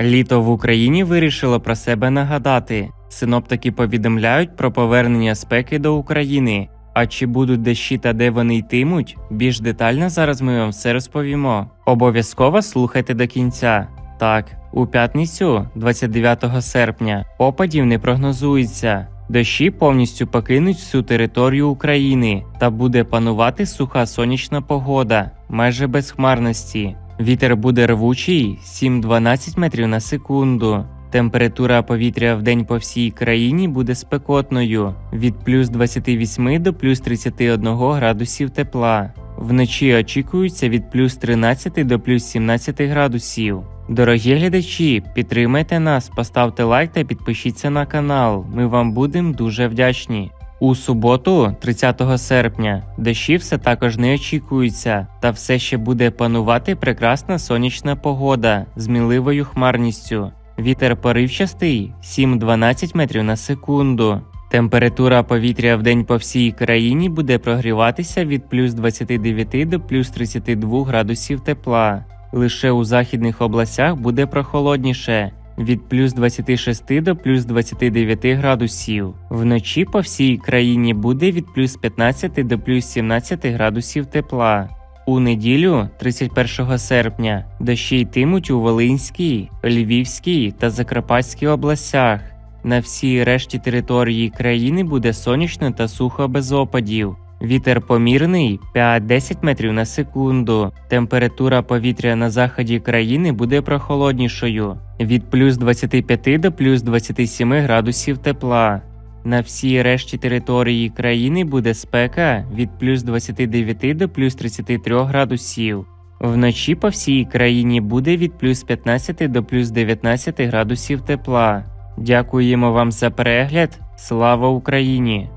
Літо в Україні вирішило про себе нагадати. Синоптики повідомляють про повернення спеки до України. А чи будуть дощі та де вони йтимуть? Більш детально зараз ми вам все розповімо. Обов'язково слухайте до кінця. Так, у п'ятницю, 29 серпня, опадів не прогнозується. Дощі повністю покинуть всю територію України та буде панувати суха сонячна погода, майже без хмарності. Вітер буде рвучий 7-12 метрів на секунду. Температура повітря в день по всій країні буде спекотною від плюс 28 до плюс 31 градусів тепла. Вночі очікується від плюс 13 до плюс 17 градусів. Дорогі глядачі, підтримайте нас, поставте лайк та підпишіться на канал. Ми вам будемо дуже вдячні. У суботу, 30 серпня, дощі все також не очікуються, та все ще буде панувати прекрасна сонячна погода з мінливою хмарністю. Вітер поривчастий 7-12 метрів на секунду. Температура повітря в день по всій країні буде прогріватися від плюс 29 до плюс 32 градусів тепла. Лише у західних областях буде прохолодніше від плюс 26 до плюс 29 градусів. Вночі по всій країні буде від плюс 15 до плюс 17 градусів тепла. У неділю, 31 серпня, дощі йтимуть у Волинській, Львівській та Закарпатській областях. На всій решті території країни буде сонячно та сухо без опадів. Вітер помірний 5-10 метрів на секунду. Температура повітря на заході країни буде прохолоднішою від плюс 25 до плюс 27 градусів тепла. На всій решті території країни буде спека від плюс 29 до плюс 33 градусів. Вночі по всій країні буде від плюс 15 до плюс 19 градусів тепла. Дякуємо вам за перегляд. Слава Україні!